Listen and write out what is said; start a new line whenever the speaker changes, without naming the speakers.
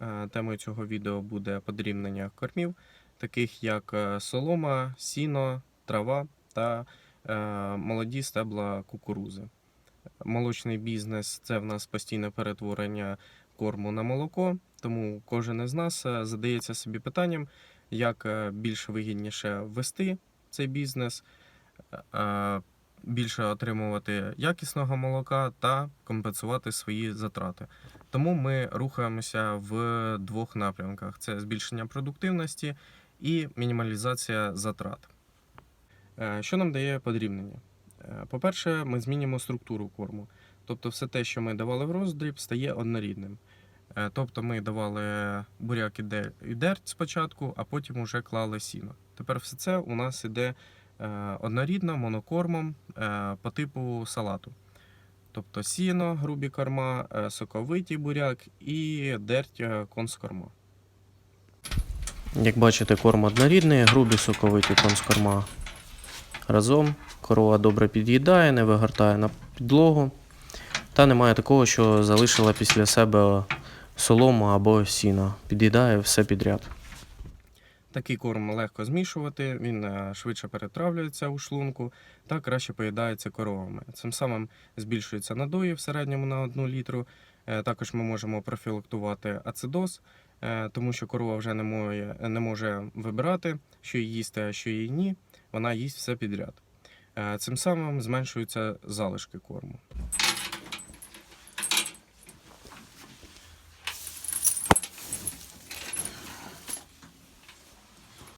Е, Темою цього відео буде подрібнення кормів, таких як е, солома, сіно, трава та е, молоді стебла кукурузи. Молочний бізнес це в нас постійне перетворення корму на молоко, тому кожен із нас задається собі питанням, як більш вигідніше вести цей бізнес, більше отримувати якісного молока та компенсувати свої затрати. Тому ми рухаємося в двох напрямках: це збільшення продуктивності і мінімалізація затрат. Е, Що нам дає подрібнення? Е, По-перше, ми змінюємо структуру корму. Тобто, все те, що ми давали в роздріб, стає однорідним. Е, Тобто ми давали буряк і дерть спочатку, а потім вже клали сіно. Тепер все це у нас іде е, однорідно монокормом е, по типу салату. Тобто сіно, грубі корма, е, соковитий буряк і дерть конскорма.
Як бачите, корм однорідний, грубі соковиті конскорма разом. Корова добре під'їдає, не вигортає на підлогу. Та немає такого, що залишила після себе солому або сіно. Під'їдає все підряд.
Такий корм легко змішувати, він е, швидше перетравлюється у шлунку та краще поїдається коровами. Цим самим збільшується надої в середньому на 1 літру. Е, Також ми можемо профілактувати ацидоз, е, тому що корова вже не може, не може вибирати, що їй їсти, а що їй ні. Вона їсть все підряд. Цим самим зменшуються залишки корму.